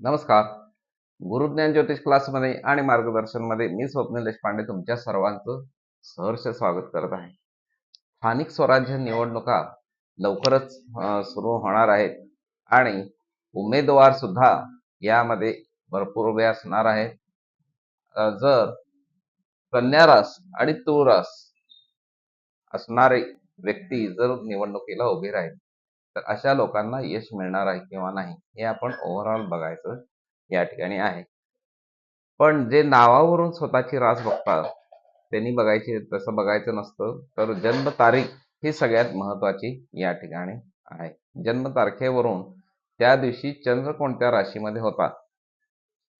नमस्कार. गुरुज्ञान ज्योतिष क्लासमध्ये आणि मार्गदर्शनमध्ये मी स्वप्नील देशपांडे तुमच्या सर्वांचं सहर्ष स्वागत करत आहे. स्थानिक स्वराज्य निवडणुका लवकरच सुरू होणार आहेत आणि उमेदवार सुद्धा यामध्ये भरपूर उभे असणार आहेत. जर कन्यारास आणि तुळरास असणारे व्यक्ती जर निवडणुकीला उभे राहील तर अशा लोकांना यश मिळणार आहे किंवा नाही हे आपण ओव्हरऑल बघायचं या ठिकाणी आहे. पण जे नावावरून स्वतःची रास बघतात त्यांनी बघायची तसं बघायचं नसतं तर जन्म तारीख ही सगळ्यात महत्वाची या ठिकाणी आहे. जन्म तारखेवरून त्या दिवशी चंद्र कोणत्या राशीमध्ये होता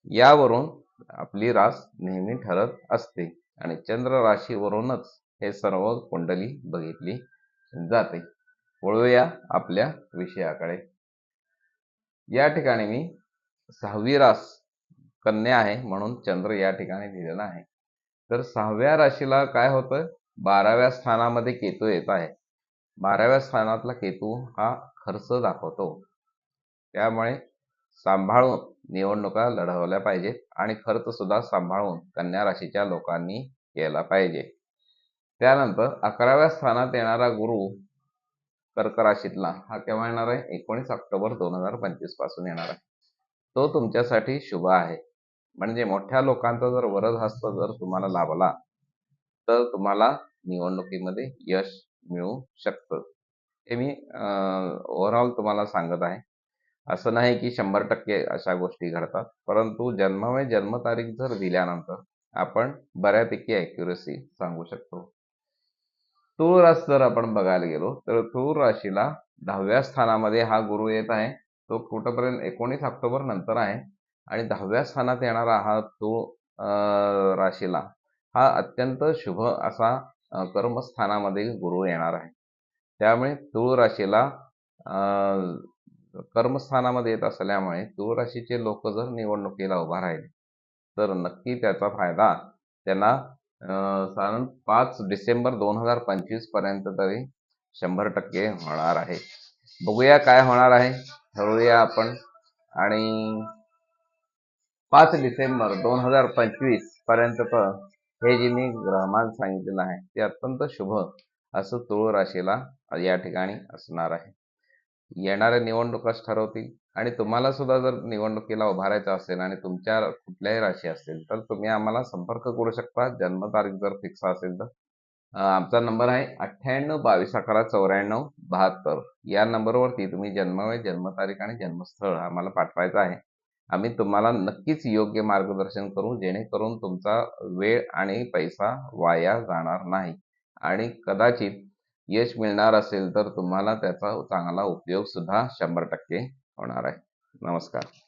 यावरून आपली रास नेहमी ठरत असते आणि चंद्र राशीवरूनच हे सर्व कुंडली बघितली जाते. वळूया आपल्या विषयाकडे. या ठिकाणी मी सहावी रास कन्या आहे म्हणून चंद्र या ठिकाणी दिलेला आहे. तर सहाव्या राशीला काय होतं? बाराव्या स्थानामध्ये केतू येत आहे. बाराव्या स्थानातला केतू हा खर्च दाखवतो. त्यामुळे सांभाळून निवडणुका लढवल्या पाहिजेत आणि खर्च सुद्धा सांभाळून कन्या राशीच्या लोकांनी केला पाहिजे. त्यानंतर अकराव्या स्थानात येणारा गुरु कर्क राशीतला हा केव्हा येणार आहे? एकोणीस ऑक्टोबर दोन हजार पंचवीसपासून येणार आहे. तो तुमच्यासाठी शुभ आहे. म्हणजे मोठ्या लोकांचा जर वरद हस्त जर तुम्हाला लाभला तर तुम्हाला निवडणुकीमध्ये यश मिळू शकतं. हे मी ओव्हरऑल तुम्हाला सांगत आहे. असं नाही की शंभर टक्के अशा गोष्टी घडतात. परंतु जन्मवय जन्मतारीख जर दिल्यानंतर आपण बऱ्यापैकी ॲक्युरसी सांगू शकतो. तूळ रास जर आपण बघायला गेलो तर तूळ राशीला दहाव्या स्थानामध्ये हा गुरु येत आहे. तो कुठंपर्यंत एकोणीस ऑक्टोबर नंतर आहे. आणि दहाव्या स्थानात येणारा हा तूळ राशीला हा अत्यंत शुभ असा कर्मस्थानामध्ये गुरु येणार आहे. त्यामुळे तूळ राशीला कर्मस्थानामध्ये येत असल्यामुळे तूळ राशीचे लोक जर निवडणुकीला उभा राहिले तर नक्की त्याचा फायदा त्यांना साधारण पाच डिसेंबर दोन हजार पंचवीसपर्यंत तरी शंभर टक्के होणार आहे. बघूया काय होणार आहे. ठरवूया आपण. आणि पाच डिसेंबर दोन हजार पंचवीसपर्यंत हे जे मी ग्रहमान सांगितलेलं आहे ते अत्यंत शुभ असं तुळ राशीला या ठिकाणी असणार आहे. येणाऱ्या निवडणुकाच ठरवतील. आणि तुम्हाला सुद्धा जर निवडणुकीला उभारायचं असेल आणि तुमच्या कुठल्याही राशी असतील तर तुम्ही आम्हाला संपर्क करू शकता. जन्मतारीख जर फिक्स असेल तर. आमचा नंबर आहे अठ्ठ्याण्णव बावीस अकरा चौऱ्याण्णव बहात्तर. या नंबरवरती तुम्ही जन्मवेळ जन्मतारीख आणि जन्मस्थळ आम्हाला पाठवायचं आहे. आम्ही तुम्हाला नक्कीच योग्य मार्गदर्शन करू जेणेकरून तुमचा वेळ आणि पैसा वाया जाणार नाही. आणि कदाचित यश मिळणार असेल तर तुम्हाला त्याचा चांगला उपयोग सुद्धा शंभर टक्के होणार आहे. नमस्कार.